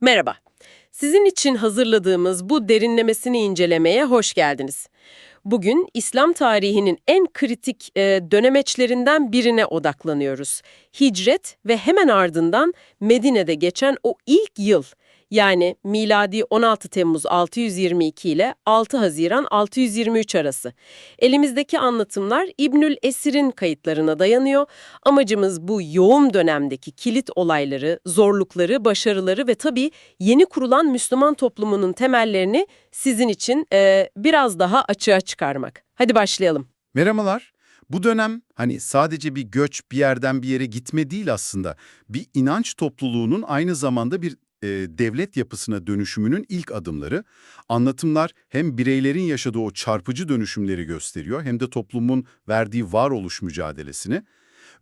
Merhaba. Sizin için hazırladığımız bu derinlemesini incelemeye hoş geldiniz. Bugün İslam tarihinin en kritik e, dönemeçlerinden birine odaklanıyoruz. Hicret ve hemen ardından Medine'de geçen o ilk yıl yani miladi 16 Temmuz 622 ile 6 Haziran 623 arası. Elimizdeki anlatımlar İbnül Esir'in kayıtlarına dayanıyor. Amacımız bu yoğun dönemdeki kilit olayları, zorlukları, başarıları ve tabii yeni kurulan Müslüman toplumunun temellerini sizin için e, biraz daha açığa çıkarmak. Hadi başlayalım. Merhabalar. Bu dönem hani sadece bir göç bir yerden bir yere gitme değil aslında. Bir inanç topluluğunun aynı zamanda bir e, devlet yapısına dönüşümünün ilk adımları. Anlatımlar hem bireylerin yaşadığı o çarpıcı dönüşümleri gösteriyor hem de toplumun verdiği varoluş mücadelesini.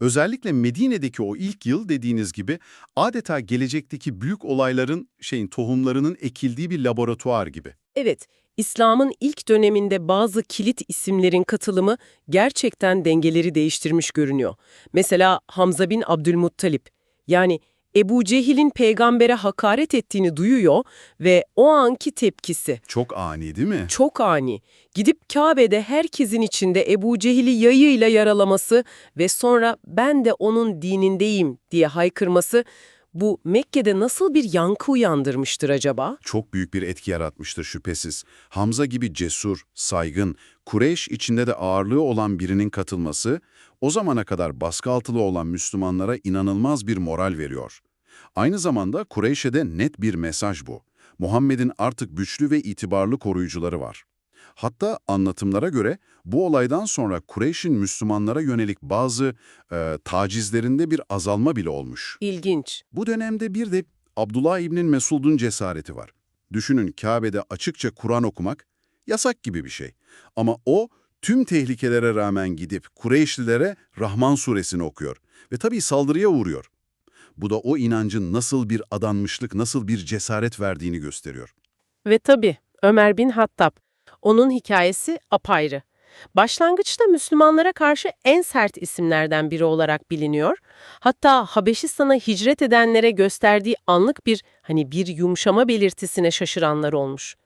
Özellikle Medine'deki o ilk yıl dediğiniz gibi adeta gelecekteki büyük olayların şeyin tohumlarının ekildiği bir laboratuvar gibi. Evet, İslam'ın ilk döneminde bazı kilit isimlerin katılımı gerçekten dengeleri değiştirmiş görünüyor. Mesela Hamza bin Abdülmuttalip, yani Ebu Cehil'in peygambere hakaret ettiğini duyuyor ve o anki tepkisi Çok ani değil mi? çok ani. Gidip Kabe'de herkesin içinde Ebu Cehil'i yayıyla yaralaması ve sonra ben de onun dinindeyim diye haykırması bu Mekke'de nasıl bir yankı uyandırmıştır acaba? çok büyük bir etki yaratmıştır şüphesiz. Hamza gibi cesur, saygın, Kureyş içinde de ağırlığı olan birinin katılması, o zamana kadar baskı altılı olan Müslümanlara inanılmaz bir moral veriyor. Aynı zamanda Kureyş'e de net bir mesaj bu. Muhammed'in artık güçlü ve itibarlı koruyucuları var. Hatta anlatımlara göre bu olaydan sonra Kureyş'in Müslümanlara yönelik bazı e, tacizlerinde bir azalma bile olmuş. İlginç. Bu dönemde bir de Abdullah İbnin Mesud'un cesareti var. Düşünün Kabe'de açıkça Kur'an okumak yasak gibi bir şey. Ama o tüm tehlikelere rağmen gidip Kureyşlilere Rahman suresini okuyor ve tabii saldırıya uğruyor. Bu da o inancın nasıl bir adanmışlık, nasıl bir cesaret verdiğini gösteriyor. Ve tabii Ömer bin Hattab. Onun hikayesi apayrı. Başlangıçta Müslümanlara karşı en sert isimlerden biri olarak biliniyor. Hatta Habeşistan'a hicret edenlere gösterdiği anlık bir hani bir yumuşama belirtisine şaşıranlar olmuş.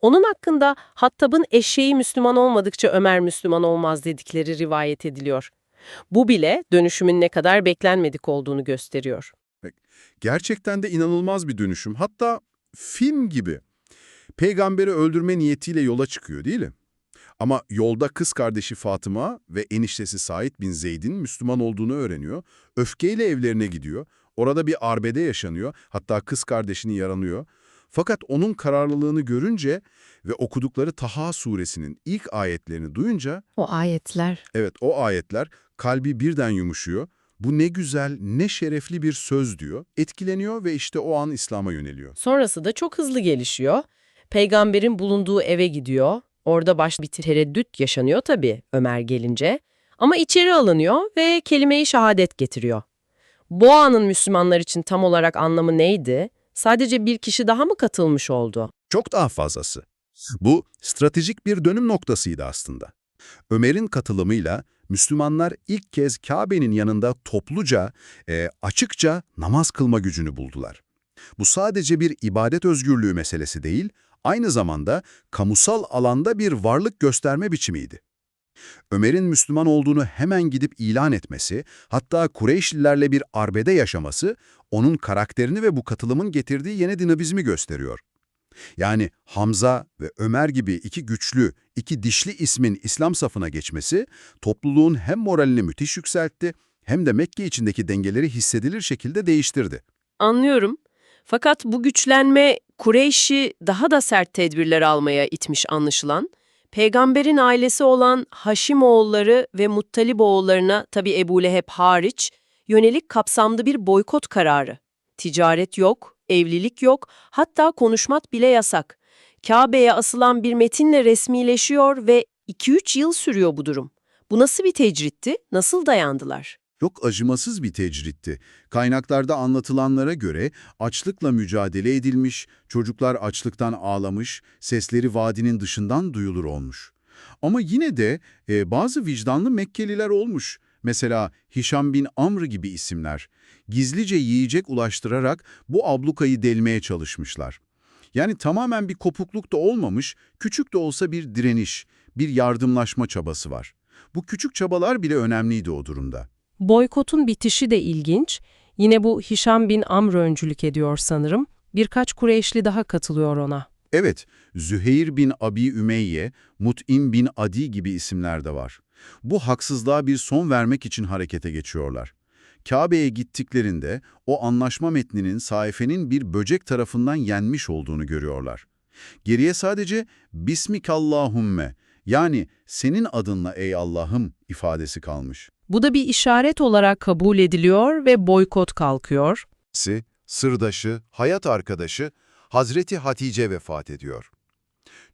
Onun hakkında Hattab'ın eşeği Müslüman olmadıkça Ömer Müslüman olmaz dedikleri rivayet ediliyor. Bu bile dönüşümün ne kadar beklenmedik olduğunu gösteriyor. Gerçekten de inanılmaz bir dönüşüm. Hatta film gibi. Peygamberi öldürme niyetiyle yola çıkıyor değil mi? Ama yolda kız kardeşi Fatıma ve eniştesi Said bin Zeyd'in Müslüman olduğunu öğreniyor. Öfkeyle evlerine gidiyor. Orada bir arbede yaşanıyor. Hatta kız kardeşini yaranıyor. Fakat onun kararlılığını görünce ve okudukları Taha suresinin ilk ayetlerini duyunca, O ayetler. evet o ayetler kalbi birden yumuşuyor. Bu ne güzel, ne şerefli bir söz diyor. Etkileniyor ve işte o an İslam'a yöneliyor. Sonrası da çok hızlı gelişiyor. Peygamberin bulunduğu eve gidiyor. Orada baş bir tereddüt yaşanıyor tabii Ömer gelince. Ama içeri alınıyor ve kelime-i şehadet getiriyor. Bu anın Müslümanlar için tam olarak anlamı neydi? Sadece bir kişi daha mı katılmış oldu? Çok daha fazlası. Bu stratejik bir dönüm noktasıydı aslında. Ömer'in katılımıyla Müslümanlar ilk kez Kabe'nin yanında topluca, e, açıkça namaz kılma gücünü buldular. Bu sadece bir ibadet özgürlüğü meselesi değil, aynı zamanda kamusal alanda bir varlık gösterme biçimiydi. Ömer'in Müslüman olduğunu hemen gidip ilan etmesi, hatta Kureyşlilerle bir arbede yaşaması, onun karakterini ve bu katılımın getirdiği yeni dinamizmi gösteriyor. Yani Hamza ve Ömer gibi iki güçlü, iki dişli ismin İslam safına geçmesi, topluluğun hem moralini müthiş yükseltti, hem de Mekke içindeki dengeleri hissedilir şekilde değiştirdi. Anlıyorum. Fakat bu güçlenme Kureyş'i daha da sert tedbirler almaya itmiş anlaşılan. Peygamberin ailesi olan Haşimoğulları ve Muttaliboğullarına tabi Ebu Leheb hariç yönelik kapsamlı bir boykot kararı. Ticaret yok, evlilik yok, hatta konuşmak bile yasak. Kabe'ye asılan bir metinle resmileşiyor ve 2-3 yıl sürüyor bu durum. Bu nasıl bir tecritti? Nasıl dayandılar? Çok acımasız bir tecritti. Kaynaklarda anlatılanlara göre açlıkla mücadele edilmiş, çocuklar açlıktan ağlamış, sesleri vadinin dışından duyulur olmuş. Ama yine de e, bazı vicdanlı Mekkeliler olmuş. Mesela Hişam bin Amr gibi isimler gizlice yiyecek ulaştırarak bu ablukayı delmeye çalışmışlar. Yani tamamen bir kopukluk da olmamış, küçük de olsa bir direniş, bir yardımlaşma çabası var. Bu küçük çabalar bile önemliydi o durumda. Boykotun bitişi de ilginç. Yine bu Hişam bin Amr öncülük ediyor sanırım. Birkaç Kureyşli daha katılıyor ona. Evet, Züheyr bin Abi Ümeyye, Mut'im bin Adi gibi isimler de var. Bu haksızlığa bir son vermek için harekete geçiyorlar. Kabe'ye gittiklerinde o anlaşma metninin sayfenin bir böcek tarafından yenmiş olduğunu görüyorlar. Geriye sadece Bismikallahümme yani senin adınla ey Allah'ım ifadesi kalmış. Bu da bir işaret olarak kabul ediliyor ve boykot kalkıyor. Si, sırdaşı, hayat arkadaşı Hazreti Hatice vefat ediyor.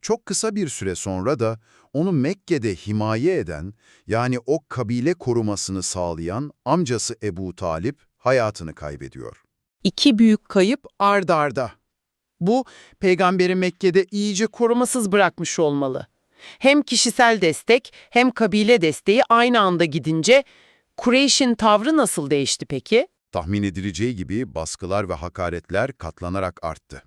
Çok kısa bir süre sonra da onu Mekke'de himaye eden, yani o kabile korumasını sağlayan amcası Ebu Talip hayatını kaybediyor. İki büyük kayıp ard arda. Bu, peygamberi Mekke'de iyice korumasız bırakmış olmalı. Hem kişisel destek hem kabile desteği aynı anda gidince Kureyş'in tavrı nasıl değişti peki? Tahmin edileceği gibi baskılar ve hakaretler katlanarak arttı.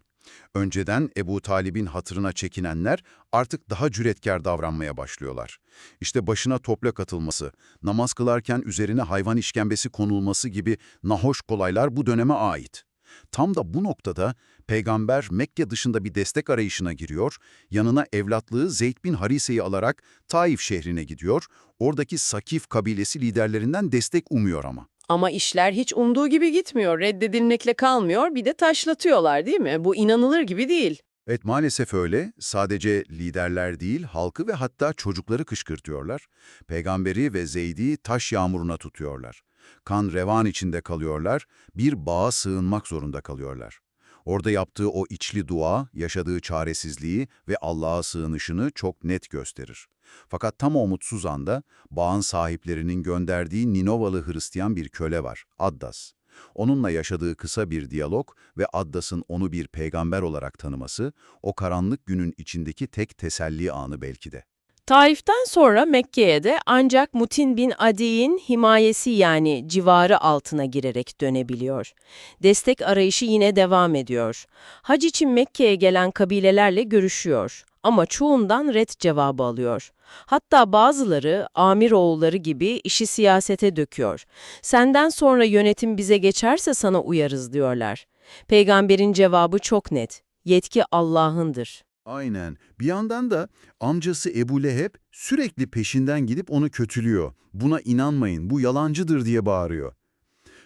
Önceden Ebu Talib'in hatırına çekinenler artık daha cüretkar davranmaya başlıyorlar. İşte başına toprak atılması, namaz kılarken üzerine hayvan işkembesi konulması gibi nahoş kolaylar bu döneme ait. Tam da bu noktada peygamber Mekke dışında bir destek arayışına giriyor, yanına evlatlığı Zeyd bin Harise'yi alarak Taif şehrine gidiyor, oradaki Sakif kabilesi liderlerinden destek umuyor ama. Ama işler hiç umduğu gibi gitmiyor. Reddedilmekle kalmıyor, bir de taşlatıyorlar değil mi? Bu inanılır gibi değil. Evet maalesef öyle. Sadece liderler değil, halkı ve hatta çocukları kışkırtıyorlar. Peygamberi ve Zeyd'i taş yağmuruna tutuyorlar. Kan revan içinde kalıyorlar, bir bağa sığınmak zorunda kalıyorlar. Orada yaptığı o içli dua, yaşadığı çaresizliği ve Allah'a sığınışını çok net gösterir. Fakat tam o mutsuz anda bağın sahiplerinin gönderdiği Ninovalı Hristiyan bir köle var, Addas. Onunla yaşadığı kısa bir diyalog ve Addas'ın onu bir peygamber olarak tanıması, o karanlık günün içindeki tek teselli anı belki de. Taif'ten sonra Mekke'ye de ancak Mutin bin Adi'nin himayesi yani civarı altına girerek dönebiliyor. Destek arayışı yine devam ediyor. Hac için Mekke'ye gelen kabilelerle görüşüyor ama çoğundan ret cevabı alıyor. Hatta bazıları amir oğulları gibi işi siyasete döküyor. Senden sonra yönetim bize geçerse sana uyarız diyorlar. Peygamberin cevabı çok net. Yetki Allah'ındır. Aynen. Bir yandan da amcası Ebu Leheb sürekli peşinden gidip onu kötülüyor. Buna inanmayın, bu yalancıdır diye bağırıyor.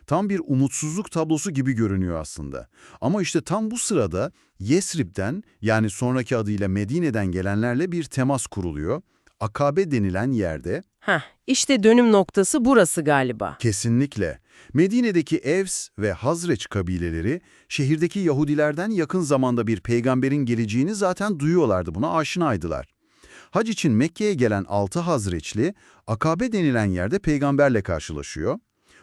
Tam bir umutsuzluk tablosu gibi görünüyor aslında. Ama işte tam bu sırada Yesrib'den yani sonraki adıyla Medine'den gelenlerle bir temas kuruluyor. Akabe denilen yerde Heh, işte dönüm noktası burası galiba. Kesinlikle. Medine'deki Evs ve Hazreç kabileleri şehirdeki Yahudilerden yakın zamanda bir peygamberin geleceğini zaten duyuyorlardı, buna aşinaydılar. Hac için Mekke'ye gelen altı Hazreçli, Akabe denilen yerde peygamberle karşılaşıyor.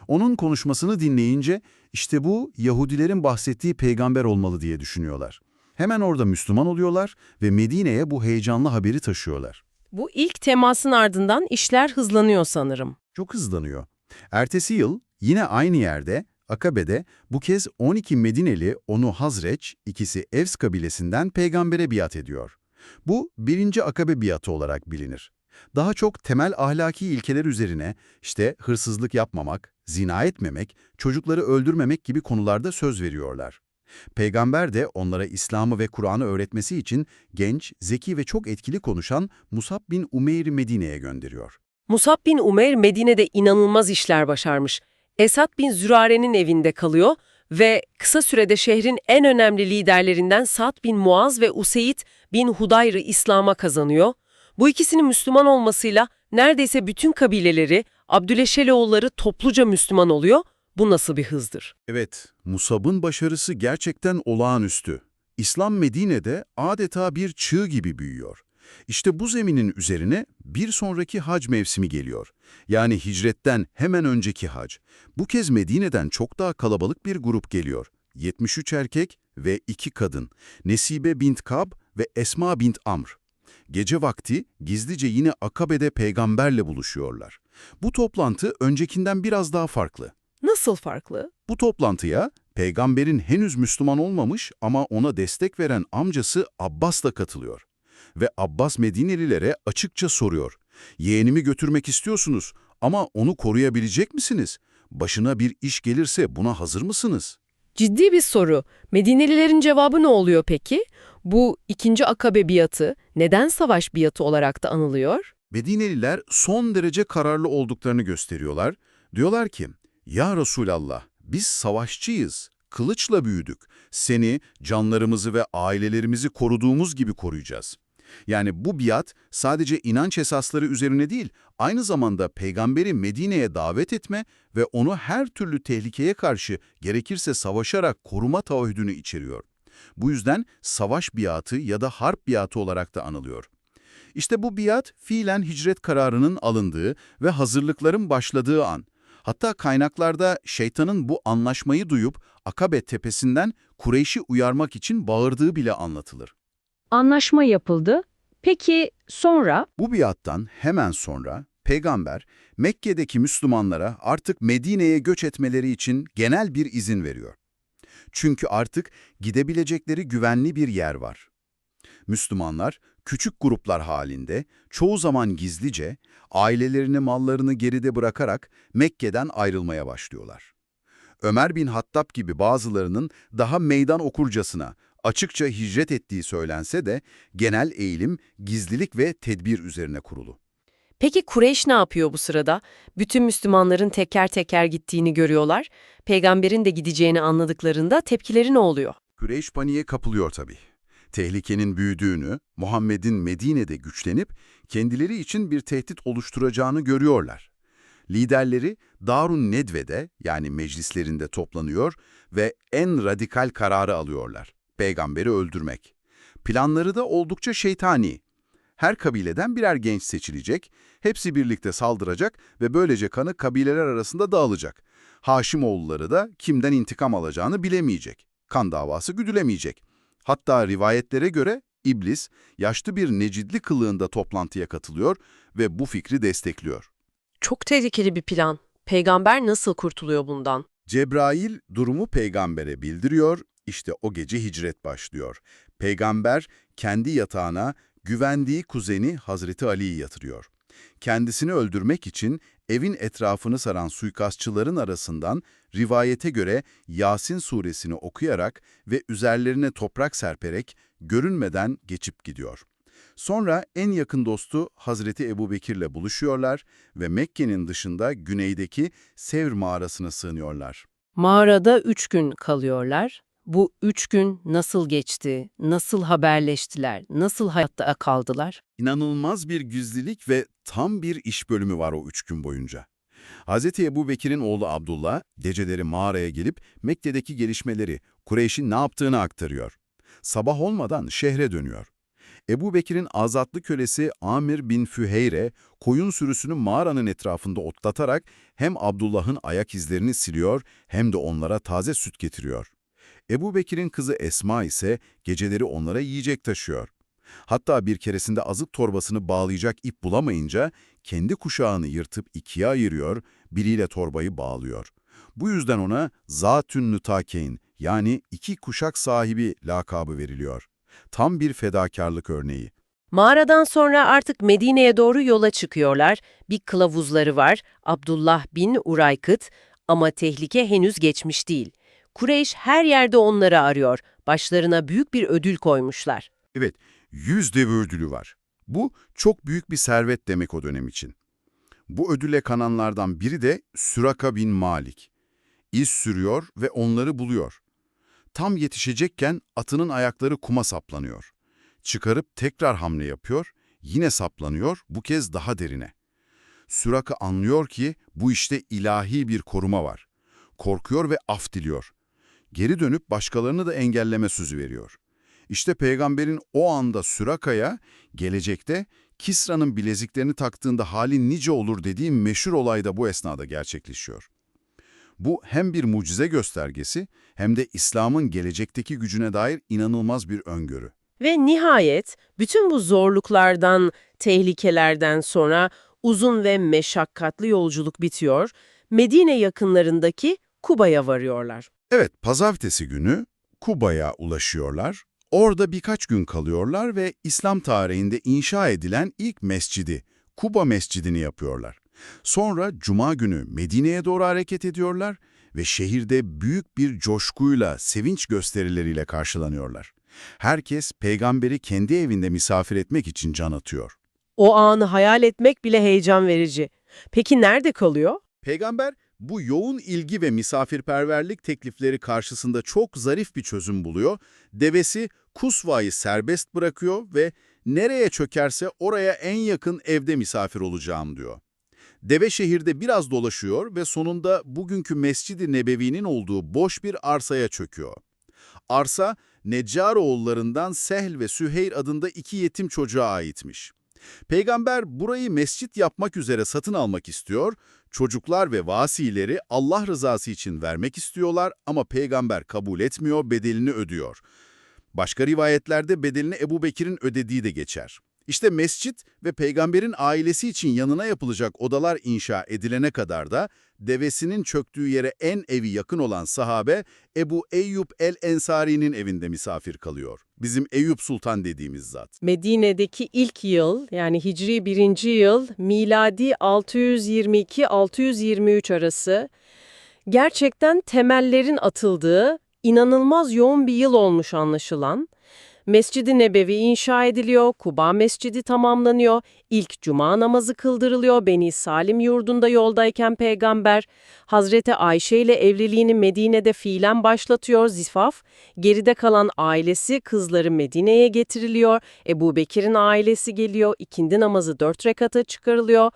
Onun konuşmasını dinleyince işte bu Yahudilerin bahsettiği peygamber olmalı diye düşünüyorlar. Hemen orada Müslüman oluyorlar ve Medine'ye bu heyecanlı haberi taşıyorlar. Bu ilk temasın ardından işler hızlanıyor sanırım. Çok hızlanıyor. Ertesi yıl yine aynı yerde Akabe'de bu kez 12 Medineli onu Hazreç, ikisi Evs kabilesinden peygambere biat ediyor. Bu birinci Akabe biatı olarak bilinir. Daha çok temel ahlaki ilkeler üzerine işte hırsızlık yapmamak, zina etmemek, çocukları öldürmemek gibi konularda söz veriyorlar. Peygamber de onlara İslam'ı ve Kur'an'ı öğretmesi için genç, zeki ve çok etkili konuşan Musab bin Umeyr'i Medine'ye gönderiyor. Musab bin Umeyr Medine'de inanılmaz işler başarmış. Esad bin Zürare'nin evinde kalıyor ve kısa sürede şehrin en önemli liderlerinden Sa'd bin Muaz ve Useyd bin Hudayr'ı İslam'a kazanıyor. Bu ikisinin Müslüman olmasıyla neredeyse bütün kabileleri, Abdüleşeloğulları topluca Müslüman oluyor. Bu nasıl bir hızdır? Evet, Musab'ın başarısı gerçekten olağanüstü. İslam Medine'de adeta bir çığ gibi büyüyor. İşte bu zeminin üzerine bir sonraki hac mevsimi geliyor. Yani hicretten hemen önceki hac. Bu kez Medine'den çok daha kalabalık bir grup geliyor. 73 erkek ve 2 kadın. Nesibe bint Kab ve Esma bint Amr. Gece vakti gizlice yine Akabe'de peygamberle buluşuyorlar. Bu toplantı öncekinden biraz daha farklı. Nasıl farklı? Bu toplantıya peygamberin henüz Müslüman olmamış ama ona destek veren amcası Abbas da katılıyor. Ve Abbas Medinelilere açıkça soruyor. Yeğenimi götürmek istiyorsunuz ama onu koruyabilecek misiniz? Başına bir iş gelirse buna hazır mısınız? Ciddi bir soru. Medinelilerin cevabı ne oluyor peki? Bu ikinci akabe biatı neden savaş biatı olarak da anılıyor? Medineliler son derece kararlı olduklarını gösteriyorlar. Diyorlar ki, Ya Resulallah, biz savaşçıyız, kılıçla büyüdük. Seni, canlarımızı ve ailelerimizi koruduğumuz gibi koruyacağız. Yani bu biat sadece inanç esasları üzerine değil, aynı zamanda peygamberi Medine'ye davet etme ve onu her türlü tehlikeye karşı gerekirse savaşarak koruma taahhüdünü içeriyor. Bu yüzden savaş biatı ya da harp biatı olarak da anılıyor. İşte bu biat fiilen hicret kararının alındığı ve hazırlıkların başladığı an. Hatta kaynaklarda şeytanın bu anlaşmayı duyup Akabe tepesinden Kureyş'i uyarmak için bağırdığı bile anlatılır. Anlaşma yapıldı. Peki sonra? Bu biattan hemen sonra peygamber Mekke'deki Müslümanlara artık Medine'ye göç etmeleri için genel bir izin veriyor. Çünkü artık gidebilecekleri güvenli bir yer var. Müslümanlar küçük gruplar halinde, çoğu zaman gizlice, ailelerini mallarını geride bırakarak Mekke'den ayrılmaya başlıyorlar. Ömer bin Hattab gibi bazılarının daha meydan okurcasına, açıkça hicret ettiği söylense de genel eğilim gizlilik ve tedbir üzerine kurulu. Peki Kureyş ne yapıyor bu sırada? Bütün Müslümanların teker teker gittiğini görüyorlar. Peygamberin de gideceğini anladıklarında tepkileri ne oluyor? Kureyş paniğe kapılıyor tabii. Tehlikenin büyüdüğünü, Muhammed'in Medine'de güçlenip kendileri için bir tehdit oluşturacağını görüyorlar. Liderleri Darun Nedve'de yani meclislerinde toplanıyor ve en radikal kararı alıyorlar. Peygamberi öldürmek. Planları da oldukça şeytani. Her kabileden birer genç seçilecek, hepsi birlikte saldıracak ve böylece kanı kabileler arasında dağılacak. Haşimoğulları da kimden intikam alacağını bilemeyecek. Kan davası güdülemeyecek. Hatta rivayetlere göre İblis, yaşlı bir necidli kılığında toplantıya katılıyor ve bu fikri destekliyor. Çok tehlikeli bir plan. Peygamber nasıl kurtuluyor bundan? Cebrail durumu peygambere bildiriyor, işte o gece hicret başlıyor. Peygamber kendi yatağına güvendiği kuzeni Hazreti Ali'yi yatırıyor. Kendisini öldürmek için evin etrafını saran suikastçıların arasından rivayete göre Yasin suresini okuyarak ve üzerlerine toprak serperek görünmeden geçip gidiyor. Sonra en yakın dostu Hazreti Ebubekir'le buluşuyorlar ve Mekke'nin dışında güneydeki Sevr mağarasına sığınıyorlar. Mağarada üç gün kalıyorlar. Bu üç gün nasıl geçti, nasıl haberleştiler, nasıl hayatta kaldılar? İnanılmaz bir gizlilik ve tam bir iş bölümü var o üç gün boyunca. Hz. Ebu Bekir'in oğlu Abdullah, geceleri mağaraya gelip Mekke'deki gelişmeleri, Kureyş'in ne yaptığını aktarıyor. Sabah olmadan şehre dönüyor. Ebu Bekir'in azatlı kölesi Amir bin Füheyre, koyun sürüsünü mağaranın etrafında otlatarak hem Abdullah'ın ayak izlerini siliyor hem de onlara taze süt getiriyor. Ebu Bekir'in kızı Esma ise geceleri onlara yiyecek taşıyor. Hatta bir keresinde azık torbasını bağlayacak ip bulamayınca kendi kuşağını yırtıp ikiye ayırıyor, biriyle torbayı bağlıyor. Bu yüzden ona Zatün Nütakeyn yani iki kuşak sahibi lakabı veriliyor. Tam bir fedakarlık örneği. Mağaradan sonra artık Medine'ye doğru yola çıkıyorlar. Bir kılavuzları var, Abdullah bin Uraykıt ama tehlike henüz geçmiş değil. Kureyş her yerde onları arıyor. Başlarına büyük bir ödül koymuşlar. Evet, yüz dev ödülü var. Bu çok büyük bir servet demek o dönem için. Bu ödüle kananlardan biri de Süraka bin Malik. İz sürüyor ve onları buluyor. Tam yetişecekken atının ayakları kuma saplanıyor. Çıkarıp tekrar hamle yapıyor, yine saplanıyor, bu kez daha derine. Süraka anlıyor ki bu işte ilahi bir koruma var. Korkuyor ve af diliyor. Geri dönüp başkalarını da engelleme sözü veriyor. İşte peygamberin o anda Süraka'ya gelecekte Kisra'nın bileziklerini taktığında halin nice olur dediği meşhur olay da bu esnada gerçekleşiyor. Bu hem bir mucize göstergesi hem de İslam'ın gelecekteki gücüne dair inanılmaz bir öngörü. Ve nihayet bütün bu zorluklardan, tehlikelerden sonra uzun ve meşakkatli yolculuk bitiyor. Medine yakınlarındaki Kuba'ya varıyorlar. Evet, pazartesi günü Kuba'ya ulaşıyorlar. Orada birkaç gün kalıyorlar ve İslam tarihinde inşa edilen ilk mescidi, Kuba Mescidini yapıyorlar. Sonra Cuma günü Medine'ye doğru hareket ediyorlar ve şehirde büyük bir coşkuyla, sevinç gösterileriyle karşılanıyorlar. Herkes peygamberi kendi evinde misafir etmek için can atıyor. O anı hayal etmek bile heyecan verici. Peki nerede kalıyor? Peygamber bu yoğun ilgi ve misafirperverlik teklifleri karşısında çok zarif bir çözüm buluyor. Devesi Kusva'yı serbest bırakıyor ve nereye çökerse oraya en yakın evde misafir olacağım diyor. Deve şehirde biraz dolaşıyor ve sonunda bugünkü Mescid-i Nebevi'nin olduğu boş bir arsaya çöküyor. Arsa, Neccaroğullarından Sehl ve Süheyr adında iki yetim çocuğa aitmiş. Peygamber burayı mescit yapmak üzere satın almak istiyor, çocuklar ve vasileri Allah rızası için vermek istiyorlar ama peygamber kabul etmiyor, bedelini ödüyor. Başka rivayetlerde bedelini Ebu Bekir'in ödediği de geçer. İşte mescit ve peygamberin ailesi için yanına yapılacak odalar inşa edilene kadar da devesinin çöktüğü yere en evi yakın olan sahabe Ebu Eyyub el-Ensari'nin evinde misafir kalıyor. Bizim Eyüp Sultan dediğimiz zat. Medine'deki ilk yıl yani Hicri 1. yıl miladi 622-623 arası gerçekten temellerin atıldığı inanılmaz yoğun bir yıl olmuş anlaşılan. Mescid-i Nebevi inşa ediliyor, Kuba Mescidi tamamlanıyor, ilk cuma namazı kıldırılıyor, Beni Salim yurdunda yoldayken peygamber, Hazreti Ayşe ile evliliğini Medine'de fiilen başlatıyor zifaf, geride kalan ailesi kızları Medine'ye getiriliyor, Ebu Bekir'in ailesi geliyor, ikindi namazı dört rekata çıkarılıyor.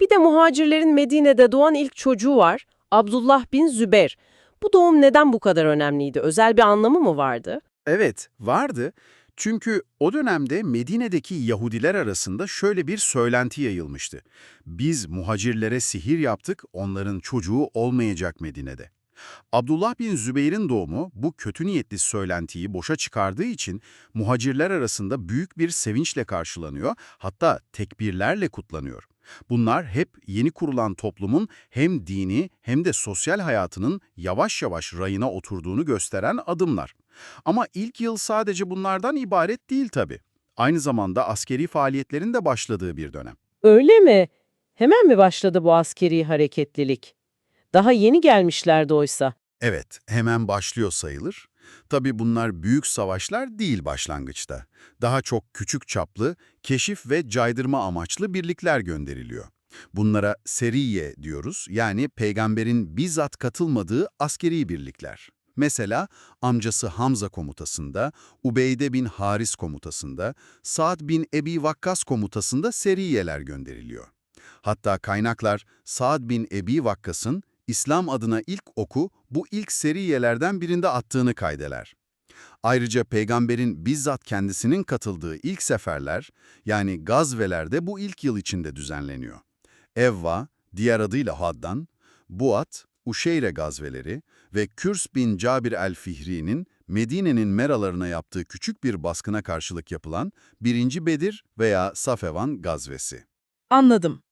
Bir de muhacirlerin Medine'de doğan ilk çocuğu var, Abdullah bin Zübeyr. Bu doğum neden bu kadar önemliydi? Özel bir anlamı mı vardı? Evet, vardı. Çünkü o dönemde Medine'deki Yahudiler arasında şöyle bir söylenti yayılmıştı. Biz muhacirlere sihir yaptık, onların çocuğu olmayacak Medine'de. Abdullah bin Zübeyir'in doğumu bu kötü niyetli söylentiyi boşa çıkardığı için muhacirler arasında büyük bir sevinçle karşılanıyor, hatta tekbirlerle kutlanıyor. Bunlar hep yeni kurulan toplumun hem dini hem de sosyal hayatının yavaş yavaş rayına oturduğunu gösteren adımlar. Ama ilk yıl sadece bunlardan ibaret değil tabii. Aynı zamanda askeri faaliyetlerin de başladığı bir dönem. Öyle mi? Hemen mi başladı bu askeri hareketlilik? Daha yeni gelmişlerdi oysa. Evet, hemen başlıyor sayılır. Tabii bunlar büyük savaşlar değil başlangıçta. Daha çok küçük çaplı, keşif ve caydırma amaçlı birlikler gönderiliyor. Bunlara seriye diyoruz, yani peygamberin bizzat katılmadığı askeri birlikler. Mesela amcası Hamza komutasında, Ubeyde bin Haris komutasında, Sa'd bin Ebi Vakkas komutasında seriyeler gönderiliyor. Hatta kaynaklar Sa'd bin Ebi Vakkas'ın İslam adına ilk oku bu ilk seriyelerden birinde attığını kaydeler. Ayrıca peygamberin bizzat kendisinin katıldığı ilk seferler, yani gazvelerde bu ilk yıl içinde düzenleniyor. Evva, diğer adıyla Haddan, Buat, Uşeyre gazveleri ve Kürs bin Cabir el-Fihri'nin Medine'nin meralarına yaptığı küçük bir baskına karşılık yapılan 1. Bedir veya Safevan gazvesi. Anladım.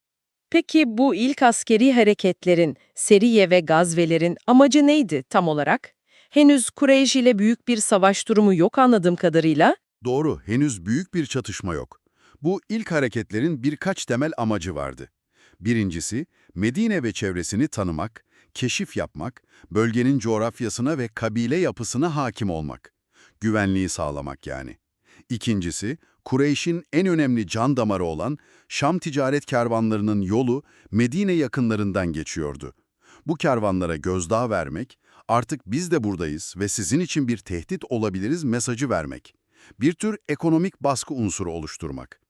Peki bu ilk askeri hareketlerin, seriye ve gazvelerin amacı neydi tam olarak? Henüz Kureyş ile büyük bir savaş durumu yok anladığım kadarıyla. Doğru, henüz büyük bir çatışma yok. Bu ilk hareketlerin birkaç temel amacı vardı. Birincisi, Medine ve çevresini tanımak, keşif yapmak, bölgenin coğrafyasına ve kabile yapısına hakim olmak. Güvenliği sağlamak yani. İkincisi, Kureyş'in en önemli can damarı olan Şam ticaret kervanlarının yolu Medine yakınlarından geçiyordu. Bu kervanlara gözdağı vermek, artık biz de buradayız ve sizin için bir tehdit olabiliriz mesajı vermek. Bir tür ekonomik baskı unsuru oluşturmak.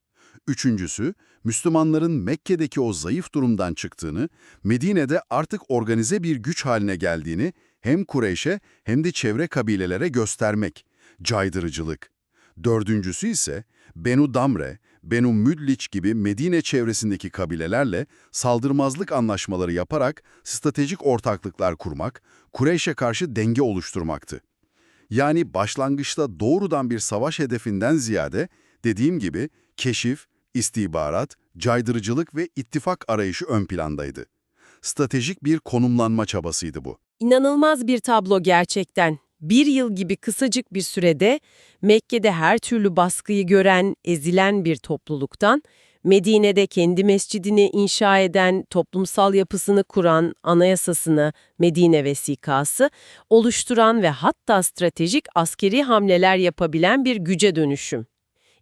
Üçüncüsü, Müslümanların Mekke'deki o zayıf durumdan çıktığını, Medine'de artık organize bir güç haline geldiğini hem Kureyş'e hem de çevre kabilelere göstermek. Caydırıcılık. Dördüncüsü ise Benu Damre, Benu Müdliç gibi Medine çevresindeki kabilelerle saldırmazlık anlaşmaları yaparak stratejik ortaklıklar kurmak, Kureyş'e karşı denge oluşturmaktı. Yani başlangıçta doğrudan bir savaş hedefinden ziyade dediğim gibi keşif, istihbarat, caydırıcılık ve ittifak arayışı ön plandaydı. Stratejik bir konumlanma çabasıydı bu. İnanılmaz bir tablo gerçekten. Bir yıl gibi kısacık bir sürede Mekke'de her türlü baskıyı gören, ezilen bir topluluktan, Medine'de kendi mescidini inşa eden, toplumsal yapısını kuran, anayasasını, Medine vesikası, oluşturan ve hatta stratejik askeri hamleler yapabilen bir güce dönüşüm.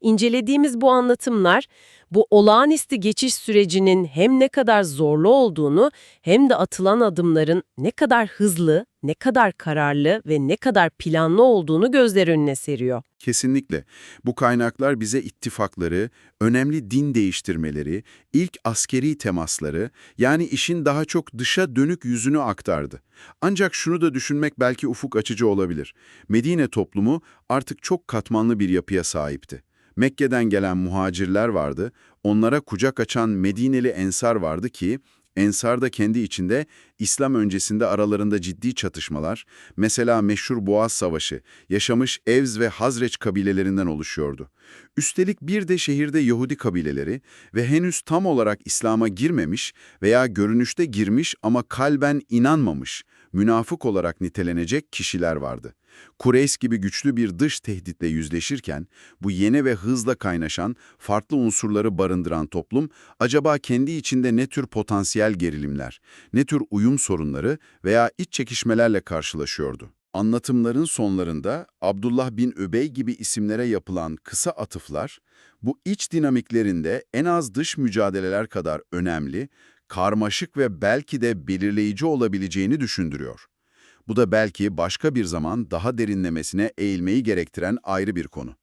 İncelediğimiz bu anlatımlar, bu olağanüstü geçiş sürecinin hem ne kadar zorlu olduğunu hem de atılan adımların ne kadar hızlı, ne kadar kararlı ve ne kadar planlı olduğunu gözler önüne seriyor. Kesinlikle. Bu kaynaklar bize ittifakları, önemli din değiştirmeleri, ilk askeri temasları, yani işin daha çok dışa dönük yüzünü aktardı. Ancak şunu da düşünmek belki ufuk açıcı olabilir. Medine toplumu artık çok katmanlı bir yapıya sahipti. Mekke'den gelen muhacirler vardı, onlara kucak açan Medineli ensar vardı ki, Ensar da kendi içinde İslam öncesinde aralarında ciddi çatışmalar, mesela meşhur Boğaz Savaşı, yaşamış Evz ve Hazreç kabilelerinden oluşuyordu. Üstelik bir de şehirde Yahudi kabileleri ve henüz tam olarak İslam'a girmemiş veya görünüşte girmiş ama kalben inanmamış, münafık olarak nitelenecek kişiler vardı. Kureys gibi güçlü bir dış tehditle yüzleşirken, bu yeni ve hızla kaynaşan, farklı unsurları barındıran toplum, acaba kendi içinde ne tür potansiyel gerilimler, ne tür uyum sorunları veya iç çekişmelerle karşılaşıyordu? Anlatımların sonlarında Abdullah bin Übey gibi isimlere yapılan kısa atıflar, bu iç dinamiklerinde en az dış mücadeleler kadar önemli, karmaşık ve belki de belirleyici olabileceğini düşündürüyor. Bu da belki başka bir zaman daha derinlemesine eğilmeyi gerektiren ayrı bir konu.